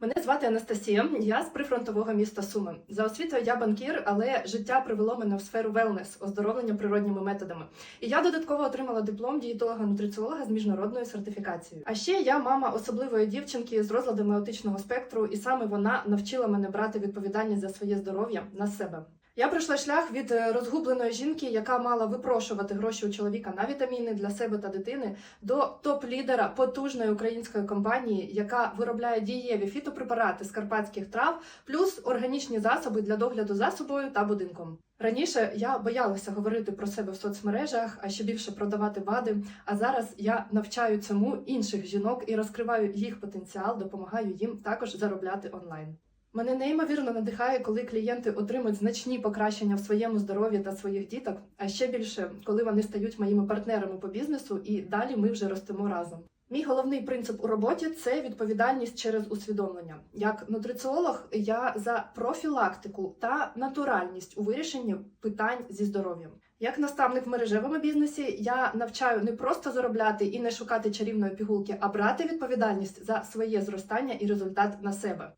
Мене звати Анастасія, я з прифронтового міста Суми. За освітою я банкір, але життя привело мене в сферу велнес, оздоровлення природніми методами. І я додатково отримала диплом дієтолога-нутриціолога з міжнародною сертифікацією. А ще я мама особливої дівчинки з розладами аутичного спектру, і саме вона навчила мене брати відповідальність за своє здоров'я на себе. Я пройшла шлях від е, розгубленої жінки, яка мала випрошувати гроші у чоловіка на вітаміни для себе та дитини, до топ-лідера потужної української компанії, яка виробляє дієві фітопрепарати з карпатських трав, плюс органічні засоби для догляду за собою та будинком. Раніше я боялася говорити про себе в соцмережах, а ще більше продавати БАДи. А зараз я навчаю цьому інших жінок і розкриваю їх потенціал, допомагаю їм також заробляти онлайн. Мене неймовірно надихає, коли клієнти отримують значні покращення в своєму здоров'ї та своїх діток, а ще більше, коли вони стають моїми партнерами по бізнесу, і далі ми вже ростемо разом. Мій головний принцип у роботі це відповідальність через усвідомлення. Як нутриціолог, я за профілактику та натуральність у вирішенні питань зі здоров'ям. Як наставник в мережевому бізнесі, я навчаю не просто заробляти і не шукати чарівної пігулки, а брати відповідальність за своє зростання і результат на себе.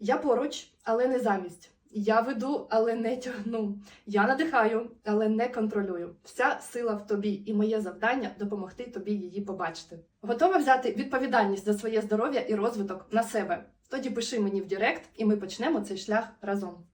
Я поруч, але не замість. Я веду, але не тягну. Я надихаю, але не контролюю. Вся сила в тобі, і моє завдання допомогти тобі її побачити. Готова взяти відповідальність за своє здоров'я і розвиток на себе. Тоді пиши мені в Директ, і ми почнемо цей шлях разом.